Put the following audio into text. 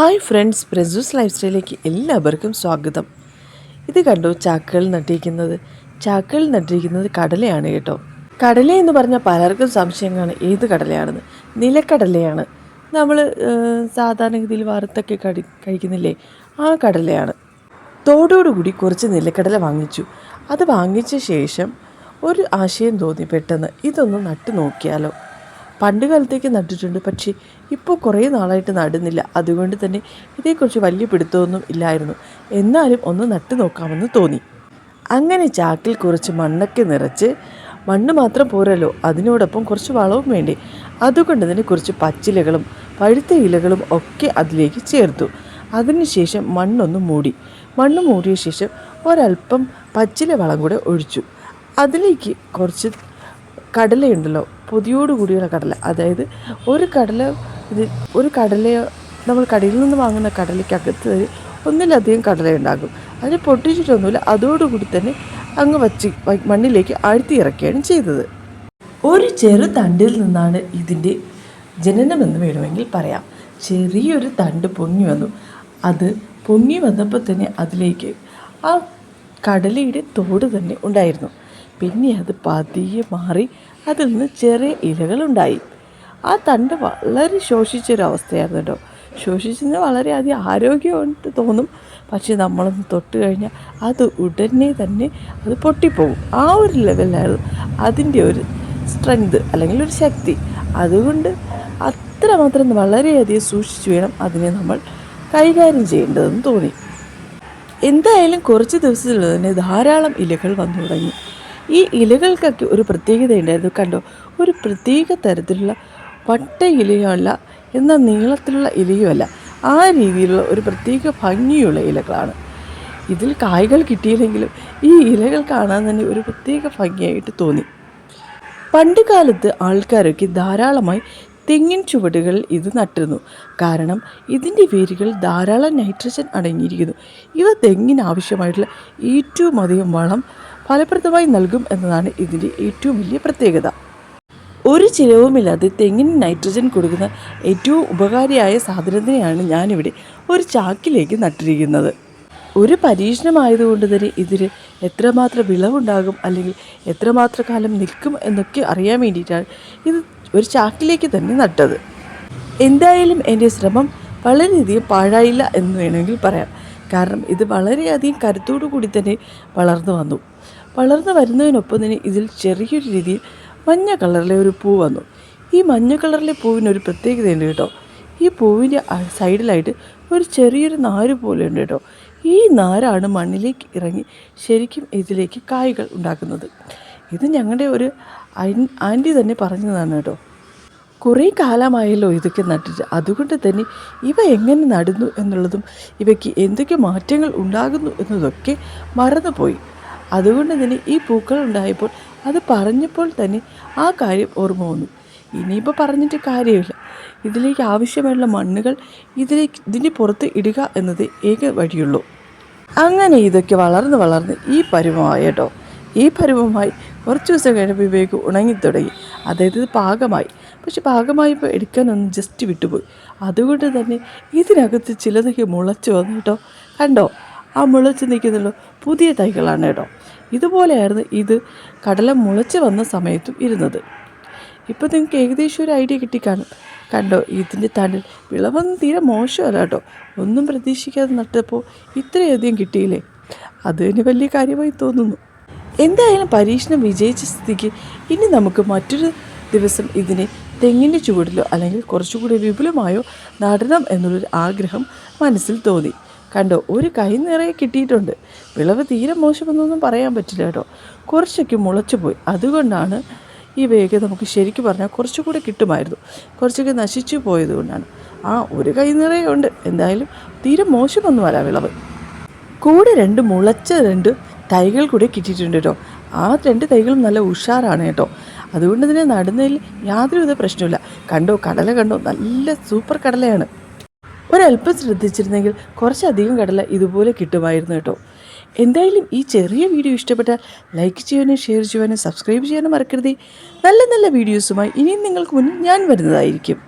Hi friends Prasoos life സ്റ്റൈലിലേക്ക് എല്ലാവർക്കും സ്വാഗതം. ഇത് കണ്ടു ചാക്കുകൾ നട്ടിരിക്കുന്നത്? ചാക്കുകൾ നട്ടിരിക്കുന്നത് കടലയാണ് കേട്ടോ. കടല എന്ന് പറഞ്ഞാൽ പലർക്കും സംശയം കാണും ഏത് കടലയാണെന്ന്? നിലക്കടലയാണ്. നമ്മൾ സാധാരണഗതിയിൽ വറുത്തൊക്കെ കടി കഴിക്കുന്നില്ലേ? ആ കടലയാണ്. തോടോടുകൂടി കുറച്ച് നിലക്കടല വാങ്ങിച്ചു. അത് വാങ്ങിച്ച ശേഷം ഒരു ആശയം തോന്നി പെട്ടെന്ന്. ഇതൊന്ന് നട്ടു നോക്കിയാലോ പണ്ട് കാലത്തേക്ക് നട്ടിട്ടുണ്ട്. പക്ഷേ ഇപ്പോൾ കുറേ നാളായിട്ട് നടുന്നില്ല. അതുകൊണ്ട് തന്നെ ഇതേക്കുറിച്ച് വലിയ പിടുത്തമൊന്നും ഇല്ലായിരുന്നു. എന്നാലും ഒന്ന് നട്ടു നോക്കാമെന്ന് തോന്നി. അങ്ങനെ ചാക്കിൽ കുറച്ച് മണ്ണൊക്കെ നിറച്ച് മണ്ണ് മാത്രം പോരല്ലോ. അതിനോടൊപ്പം കുറച്ച് വളവും വേണ്ടേ. അതുകൊണ്ട് തന്നെ കുറച്ച് പച്ചിലകളും പഴുത്ത ഇലകളും ഒക്കെ അതിലേക്ക് ചേർത്തു. അതിനുശേഷം മണ്ണൊന്ന് മൂടി. മണ്ണ് മൂടിയ ശേഷം ഒരല്പം പച്ചില വളം കൂടെ ഒഴിച്ചു. അതിലേക്ക് കുറച്ച് കടലയുണ്ടല്ലോ പൊതിയോട് കൂടിയുള്ള കടല. അതായത് ഒരു കടല ഇത് ഒരു കടലയോ നമ്മൾ കടയിൽ നിന്ന് വാങ്ങുന്ന കടലയ്ക്കകത്ത് ഒന്നിലധികം കടലയുണ്ടാകും. അതിനെ പൊട്ടിച്ചിട്ടൊന്നുമില്ല അതോടുകൂടി തന്നെ അങ്ങ് വച്ച് മണ്ണിലേക്ക് ആഴ്ത്തി ഇറക്കുകയാണ് ചെയ്തത്. ഒരു ചെറു തണ്ടിൽ നിന്നാണ് ഇതിന്റെ ജനനമെന്ന് വേണമെങ്കിൽ പറയാം. ചെറിയൊരു തണ്ട് പൊങ്ങി വന്നു. അത് പൊങ്ങി വന്നപ്പോൾ തന്നെ അതിലേക്ക് ആ കടലയുടെ തോട് തന്നെ ഉണ്ടായിരുന്നു. പിന്നെ അത് പതിയെ മാറി അതിൽ നിന്ന് ചെറിയ ഇലകളുണ്ടായി. ആ തണ്ട് വളരെ ശോഷിച്ചൊരവസ്ഥയായിരുന്നു കേട്ടോ ശോഷിച്ചെന്ന് വളരെയധികം ആരോഗ്യമായിട്ട് തോന്നും. പക്ഷേ നമ്മളൊന്ന് തൊട്ട് കഴിഞ്ഞാൽ അത് ഉടനെ തന്നെ അത് പൊട്ടിപ്പോകും ആ ഒരു ലെവലിലായിരുന്നു അതിന്റെ ഒരു സ്ട്രെങ്ത് അല്ലെങ്കിൽ ഒരു ശക്തി. അതുകൊണ്ട് അത്രമാത്രം വളരെയധികം സൂക്ഷിച്ചു വേണം അതിനെ നമ്മൾ കൈകാര്യം ചെയ്യേണ്ടതെന്ന് തോന്നി. എന്തായാലും കുറച്ച് ദിവസത്തിൽ തന്നെ ധാരാളം ഇലകൾ വന്നു തുടങ്ങി. ഈ ഇലകൾക്കൊക്കെ ഒരു പ്രത്യേകത ഉണ്ടായിരുന്നു. കണ്ടോ? ഒരു പ്രത്യേക തരത്തിലുള്ള പട്ട ഇലയല്ല എന്ന നീളത്തിലുള്ള ഇലയുമല്ല. ആ രീതിയിലുള്ള ഒരു പ്രത്യേക ഭംഗിയുള്ള ഇലകളാണ്. ഇതിൽ കായ്കൾ കിട്ടിയില്ലെങ്കിലും ഈ ഇലകൾ കാണാൻ തന്നെ ഒരു പ്രത്യേക ഭംഗിയായിട്ട് തോന്നി. പണ്ട് കാലത്ത് ആൾക്കാരൊക്കെ ധാരാളമായി തെങ്ങിൻ ചുവടുകൾ ഇത് നട്ടിരുന്നു. കാരണം ഇതിന്റെ വേരുകൾ ധാരാളം നൈട്രജൻ അടങ്ങിയിരിക്കുന്നു. ഇവ തെങ്ങിന് ആവശ്യമായിട്ടുള്ള ഏറ്റവും അധികം വളം ഫലപ്രദമായി നൽകും എന്നതാണ് ഇതിന്റെ ഏറ്റവും വലിയ പ്രത്യേകത. ഒരു ചിലവുമില്ലാതെ തെങ്ങിന് നൈട്രജൻ കൊടുക്കുന്ന ഏറ്റവും ഉപകാരിയായ സാധനത്തിനെയാണ് ഞാനിവിടെ ഒരു ചാക്കിലേക്ക് നട്ടിരിക്കുന്നത്. ഒരു പരീക്ഷണമായതുകൊണ്ട് തന്നെ ഇതിന് എത്രമാത്രം വിളവുണ്ടാകും അല്ലെങ്കിൽ എത്രമാത്രം കാലം നിൽക്കും എന്നൊക്കെ അറിയാൻ വേണ്ടിയിട്ടാണ് ഇത് ഒരു ചാക്കിലേക്ക് തന്നെ നട്ടത്. എന്തായാലും എന്റെ ശ്രമം വളരെയധികം പാഴായില്ല എന്ന് വേണമെങ്കിൽ പറയാം. കാരണം ഇത് വളരെയധികം കരുത്തോടു കൂടി തന്നെ വളർന്നു വന്നു. വളർന്നു വരുന്നതിനൊപ്പം തന്നെ ഇതിൽ ചെറിയൊരു രീതിയിൽ മഞ്ഞ കളറിലെ ഒരു പൂ വന്നു. ഈ മഞ്ഞ കളറിലെ പൂവിനൊരു പ്രത്യേകതയുണ്ട് കേട്ടോ. ഈ പൂവിന്റെ സൈഡിലായിട്ട് ഒരു ചെറിയൊരു നാര് പോലെ ഉണ്ട് കേട്ടോ. ഈ നാരാണ് മണ്ണിലേക്ക് ഇറങ്ങി ശരിക്കും ഇതിലേക്ക് കായ്കൾ ഉണ്ടാക്കുന്നത്. ഇത് ഞങ്ങളുടെ ഒരു ആന്റി തന്നെ പറഞ്ഞതാണ് കേട്ടോ. കുറേ കാലമായല്ലോ ഇതൊക്കെ നട്ടിട്ട്. അതുകൊണ്ട് തന്നെ ഇവ എങ്ങനെ നടുന്നു എന്നുള്ളതും ഇവയ്ക്ക് എന്തൊക്കെ മാറ്റങ്ങൾ ഉണ്ടാകുന്നു എന്നതൊക്കെ മറന്നുപോയി. അതുകൊണ്ട് തന്നെ ഈ പൂക്കൾ ഉണ്ടായപ്പോൾ അത് പറഞ്ഞപ്പോൾ തന്നെ ആ കാര്യം ഓർമ്മ വന്നു. ഇനിയിപ്പോൾ പറഞ്ഞിട്ട് കാര്യമില്ല. ഇതിലേക്ക് ആവശ്യമായുള്ള മണ്ണുകൾ ഇതിലേക്ക് ഇതിന്റെ പുറത്ത് ഇടുക എന്നത് ഏക വഴിയുള്ളൂ. അങ്ങനെ ഇതൊക്കെ വളർന്ന് വളർന്ന് ഈ പരുവമായി കേട്ടോ. ഈ പരുവമായി കുറച്ച് ദിവസം കഴിഞ്ഞപ്പോൾ ഇവയൊക്കെ ഉണങ്ങിത്തുടങ്ങി അതായത് ഇത് പാകമായി. പക്ഷെ പാകമായപ്പോൾ എടുക്കാനൊന്ന് ജസ്റ്റ് വിട്ടുപോയി. അതുകൊണ്ട് തന്നെ ഇതിനകത്ത് ചിലതൊക്കെ മുളച്ച് വന്നു കേട്ടോ. കണ്ടോ? ആ മുളച്ച് നിൽക്കുന്നുള്ളൂ പുതിയ തൈകളാണ് കേട്ടോ. ഇതുപോലെയായിരുന്നു ഇത് കടല മുളച്ച് വന്ന സമയത്തും ഇരുന്നത്. ഇപ്പോൾ നിങ്ങൾക്ക് ഏകദേശം ഒരു ഐഡിയ കിട്ടിക്കാണും. കണ്ടോ ഇതിന്റെ തണ്ടിൽ വിളവൊന്നും തീരെ മോശമല്ല കേട്ടോ. ഒന്നും പ്രതീക്ഷിക്കാതെ നട്ടപ്പോൾ ഇത്രയധികം കിട്ടിയില്ലേ? അത് തന്നെ വലിയ കാര്യമായി തോന്നുന്നു. എന്തായാലും പരീക്ഷണം വിജയിച്ച സ്ഥിതിക്ക് ഇനി നമുക്ക് മറ്റൊരു ദിവസം ഇതിനെ തെങ്ങിന്റെ ചുവടിലോ അല്ലെങ്കിൽ കുറച്ചുകൂടി വിപുലമായോ നടണം എന്നുള്ളൊരു ആഗ്രഹം മനസ്സിൽ തോന്നി. കണ്ടോ ഒരു കൈ നിറയെ കിട്ടിയിട്ടുണ്ട്. വിളവ് തീരെ മോശമെന്നൊന്നും പറയാൻ പറ്റില്ല കേട്ടോ. കുറച്ചൊക്കെ മുളച്ചു പോയി. അതുകൊണ്ടാണ് ഈ വേഗം നമുക്ക് ശരിക്കും പറഞ്ഞാൽ കുറച്ചുകൂടെ കിട്ടുമായിരുന്നു. കുറച്ചൊക്കെ നശിച്ചു പോയതുകൊണ്ടാണ് ആ ഒരു കൈ നിറയെ ഉണ്ട്. എന്തായാലും തീരെ മോശമൊന്നുമല്ല വിളവ്. കൂടെ രണ്ട് മുളച്ച രണ്ട് തൈകൾ കൂടെ കിട്ടിയിട്ടുണ്ട് കേട്ടോ. ആ രണ്ട് തൈകളും നല്ല ഉഷാറാണ് കേട്ടോ. അതുകൊണ്ട് തന്നെ നടുന്നതിൽ യാതൊരുവിധ പ്രശ്നമില്ല കണ്ടോ കടല കണ്ടോ നല്ല സൂപ്പർ കടലയാണ്. ഒരല്പം ശ്രദ്ധിച്ചിരുന്നെങ്കിൽ കുറച്ചധികം കടല ഇതുപോലെ കിട്ടുമായിരുന്നു കേട്ടോ. എന്തായാലും ഈ ചെറിയ വീഡിയോ ഇഷ്ടപ്പെട്ടാൽ ലൈക്ക് ചെയ്യാനും ഷെയർ ചെയ്യാനും സബ്സ്ക്രൈബ് ചെയ്യാനും മറക്കരുതേ. നല്ല നല്ല വീഡിയോസുമായി ഇനിയും നിങ്ങൾക്ക് മുന്നിൽ ഞാൻ വരുന്നതായിരിക്കും.